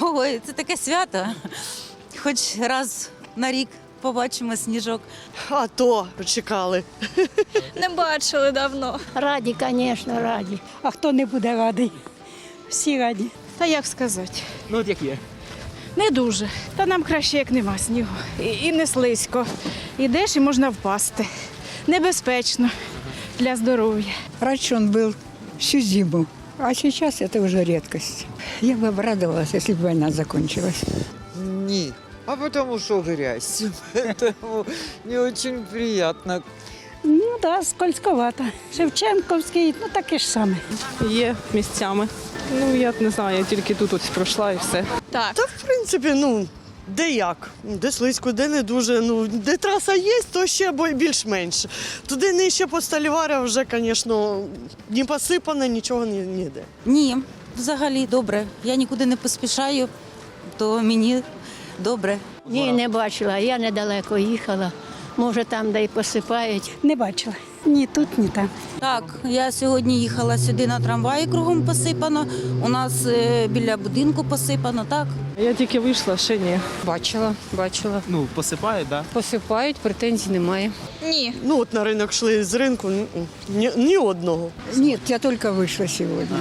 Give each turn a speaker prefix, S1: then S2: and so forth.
S1: Ой, це таке свято. Хоч раз на рік побачимо сніжок.
S2: А то чекали.
S3: Не бачили давно.
S4: Раді, звісно, раді.
S5: А хто не буде радий? Всі раді.
S6: Та як сказати?
S7: Ну от як є.
S6: Не дуже. Та нам краще, як нема снігу. І, і не слизько. Ідеш і можна впасти. Небезпечно для здоров'я.
S5: Он был всю зиму, а сейчас это уже редкость. Я бы обрадовалась, если бы война закончилась.
S8: Ні. А потому что грязь. Поэтому не очень приятно.
S5: Ну да, скользковато. Шевченковський, ну таке ж саме.
S9: Є місцями. Ну я не знаю, я тільки тут ось пройшла і все.
S3: Так.
S2: Та в принципі, ну. де як? Де слизько, де не дуже. Ну, де траса є, то ще бо- більш-менш. Туди нижче по Сталівара вже, звісно, не посипано, нічого ні- ніде.
S1: Ні, взагалі добре. Я нікуди не поспішаю, то мені добре.
S4: Ні, не бачила, я недалеко їхала. Може, там, де й посипають.
S5: Не бачила. Ні тут, не так.
S1: Так, я сьогодні їхала сюди на трамваї, кругом посипано. У нас е, біля будинку посипано, так.
S9: Я тільки вийшла, ще ні.
S10: Бачила, бачила.
S7: Ну, посипають, так?
S10: Посипають, претензій немає.
S3: Ні.
S2: Ну, от на ринок йшли з ринку, ні, ні, одного.
S5: Ні, я тільки вийшла сегодня.